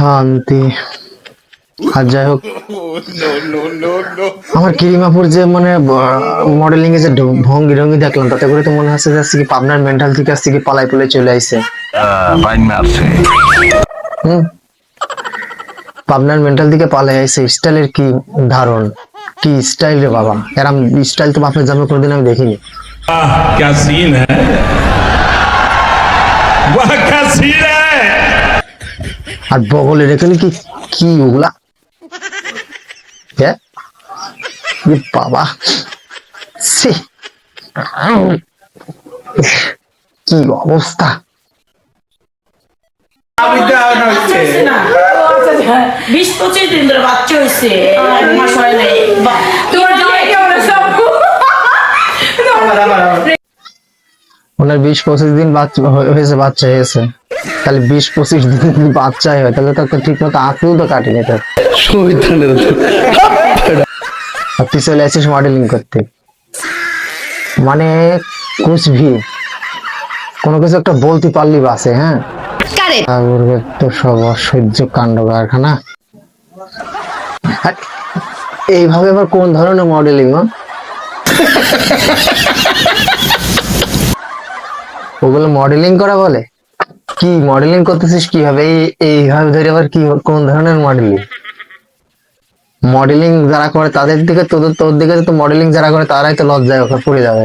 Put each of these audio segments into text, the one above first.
শান্তি আর যাই হোক আমার কিরিমাপুর যে মানে মডেলিং এ যে ঢ- ভঙ্গি রঙ্গি দেখলাম তাতে করে তো মনে হচ্ছে যে আজকে কি পাবনার মেন্টাল থেকে আজকে কি পালাই পালাই চলে আইছে বাইন মারছে হুম পাবনার মেন্টাল দিকে পালাই আইছে স্টাইলের কি ধারণ কি স্টাইল রে বাবা এরম স্টাইল তো বাপের জন্ম কোনোদিন আমি দেখিনি वाह क्या सीन है वाह क्या सीन है আর বগলে রেখে কি কি ওগুলা? হ্যাঁ? বাবা। সে কি অবস্থা? বিশ পঁচিশ দিন ধরে বাচ্চা হয়েছে এক মাস হয় নাই। বা- তোমার জামাই কেমন সব ওনার বিশ পঁচিশ দিন বাচ্চা হয়ে- হয়েছে বাচ্চা হয়েছে। তাহলে বিশ পঁচিশ দিন যদি বাচ্চাই হয় তাহলে তো ঠিক মতো আঁকলেও তো কাটেনি তো আর তুই চলে আসিস মডেলিং করতে। মানে কুছ ভি কোনো কিছু একটা বলতে পারলি বাসে হ্যাঁ? তো সব অসহ্য কাণ্ড কারখানা। এইভাবে আবার কোন ধরনের মডেলিং ওগুলো মডেলিং করা বলে? কি মডেলিং করতেছিস কীভাবে? এই এইভাবে ধরে আবার কি কোন ধরনের মডেলিং মডেলিং যারা করে তাদের দিকে তোদের তোর দিকে তো মডেলিং যারা করে তারাই তো লজ্জায় ওখানে পড়ে যাবে।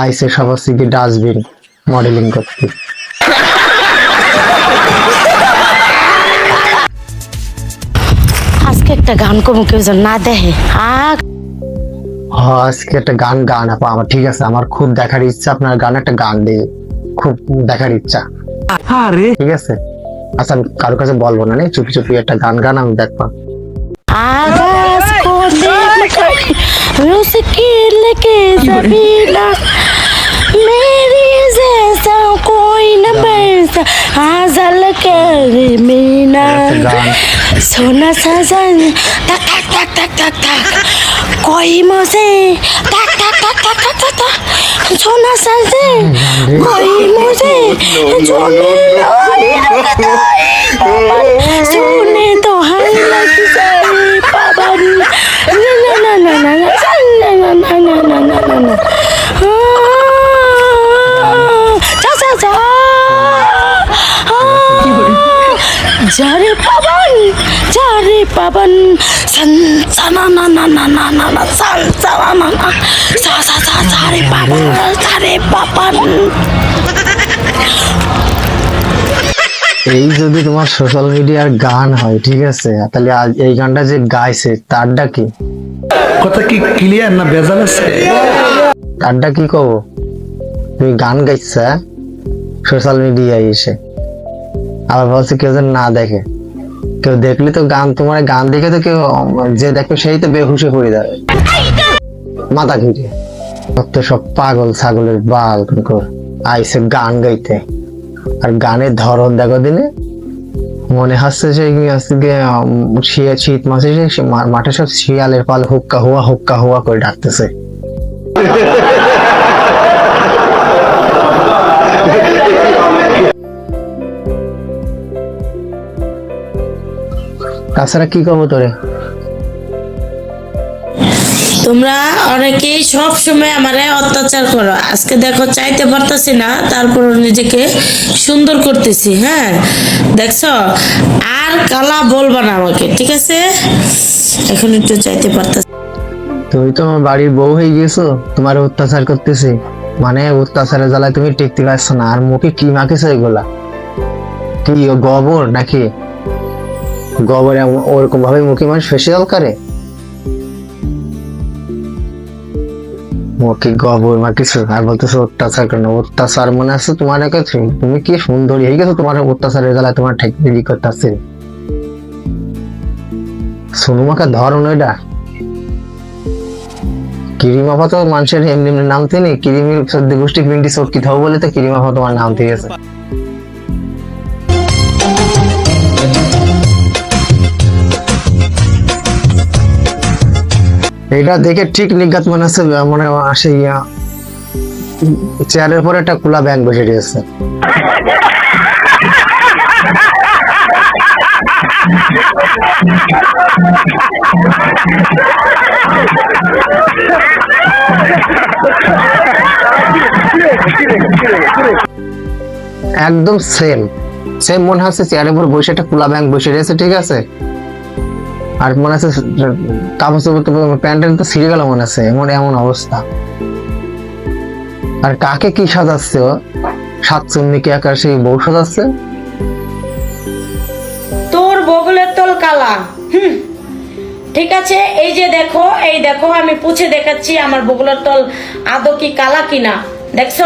আইসে সব হচ্ছে ডাস্টবিন মডেলিং করতে আজকে একটা গান কমু কেউ যেন না দেখে। আজকে একটা গান গান আপা আমার ঠিক আছে আমার খুব দেখার ইচ্ছা আপনার গান একটা গান দিয়ে খুব দেখার ইচ্ছা। আরে ঠিক আছে আচ্ছা কারো কাছে বলবো না চুপি চুপি একটা গান গান আমি দেখবা आवाज़ को देख उसकी लेके जमीना मैं আজাল করে মিনা সোনা সাজান টাক টাক টাক টাক টাক টাক কই মসে টাক টাক টাক টাক টাক টাক টাক সোনা সাজে কই মসে সোনে তো হাই লাগি যায় পাবান না না না না না না না না না না না না না Saban San সানা না না না না না না সান সানা না না Sa সা সা সা রে বাবা সা এই যদি তোমার সোশ্যাল মিডিয়ার গান হয় ঠিক আছে? তাহলে আজ এই গানটা যে গাইছে তারটা কি? কথা কি ক্লিয়ার না বেজাল আছে? তারটা কি কব? তুমি গান গাইছা সোশ্যাল মিডিয়ায় এসে। আবার বলছে কেউ যেন না দেখে। কেউ দেখলে তো গান তোমার গান দেখে তো কেউ যে দেখবে সেই তো বেহুশে পড়ে যাবে। মাথা ঘুরে তো সব পাগল ছাগলের বাল আইসে গান গাইতে। আর গানের ধরন দেখো দিনে মনে হচ্ছে উম, শীত শীত মাসে মাঠে সব শিয়ালের পাল হুক্কা হুয়া হুক্কা হুয়া করে ডাকতেছে। তাছাড়া কি করব তোরে? তোমরা অনেকেই সব সময় আমারে অত্যাচার করো। আজকে দেখো চাইতে পারতাছি না তারপর নিজেকে সুন্দর করতেছি হ্যাঁ? দেখছ? আর কালা বলবা না আমাকে ঠিক আছে? এখন একটু চাইতে পারতাছি। তুমি তো আমার বাড়ির বউ হয়ে গেছো তোমার অত্যাচার করতেছি। মানে অত্যাচারের জ্বালায় তুমি টিকতে পারছ না আর মুখে কি মাখেছো এগুলা? কি ও গোবর নাকি? গোবর ওরকম ভাবে মুখে মানুষ ফেসিয়াল করে? কি গবর মা কিছু আর বলতেছো অত্যাচার কেন অত্যাচার মনে আছে তোমার কাছে তুমি? কি সুন্দরী হয়ে গেছো তোমার অত্যাচারের গেলা তোমার ঠেক বিক্রি করতেছে? সোনু মাকে ধরুন ওইটা। কিরিমাফা তো মানুষের এমনি এমনি নামতে নেই কিরিমি সর্দি গোষ্ঠী পিন্টি সটকি থাও বলে তো কিরিমাফা তোমার নাম ঠিক এটা দেখে ঠিক নিজ্ঞাত মনে হচ্ছে, মনে আসে ইয়া চেয়ারের পরে একটা খোলা ব্যাংক বসে রয়েছে একদম সেম সেম মনে হচ্ছে চেয়ারের উপর বসে একটা খোলা ব্যাংক বসে রয়েছে ঠিক আছে? আর মনে আছে কাপড় চোপড় তো ছিঁড়ে গেল মনে আছে, এমন এমন অবস্থা। আর কাকে কি সাজাচ্ছে ও? সাতচন্দিকে একা সেই বউ সাজাচ্ছে? তোর বগলের তল কালা ঠিক আছে, এই যে দেখো, এই দেখো, আমি পুছে দেখাচ্ছি আমার বগলের তল আদৌ কি কালা কিনা। দেখছ?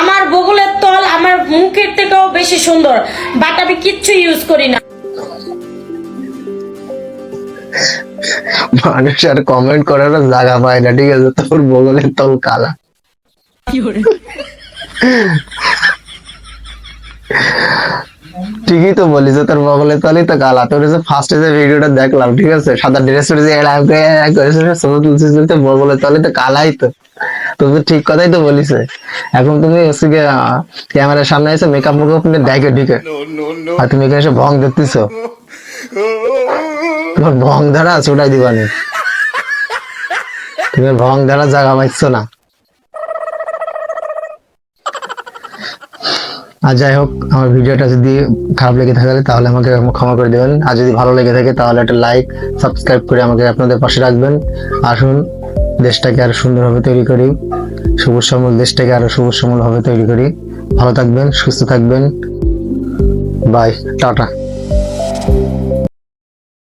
আমার বগলের তল আমার মুখের থেকেও বেশি সুন্দর, বাট আমি কিচ্ছু ইউজ করি না। মানুষ আর কমেন্ট করার জায়গা পায় না ঠিক আছে? তোর বগলের তল কালা। ঠিকই তো বলিস যে তোর বগলের তলই তো কালা। তোর যে ফার্স্টে যে ভিডিওটা দেখলাম ঠিক আছে? সাদা ড্রেস পরে যে এরা ছবি তুলছিস তো বগলের তলে তো কালাই তো। তুমি ঠিক কথাই তো বলিস এখন তুমি গিয়ে ক্যামেরার সামনে এসে মেকআপ মেকআপ নিয়ে দেখে ঢুকে। আর তুমি এখানে এসে ভং দেখতেছ। তোমার ভং ধারা ছোটাই দিবানি তুমি ভং ধারা জায়গা পাইছ না। আর যাই হোক, আমার ভিডিওটা যদি খারাপ লেগে থাকে তাহলে আমাকে ক্ষমা করে দেবেন। আর যদি ভালো লেগে থাকে তাহলে একটা লাইক সাবস্ক্রাইব করে আমাকে আপনাদের পাশে রাখবেন। আসুন, দেশটাকে আরও সুন্দরভাবে তৈরি করি। সবুজ শ্যামল দেশটাকে আরও সবুজ সমলভাবে তৈরি করি। ভালো থাকবেন, সুস্থ থাকবেন। Bye tata.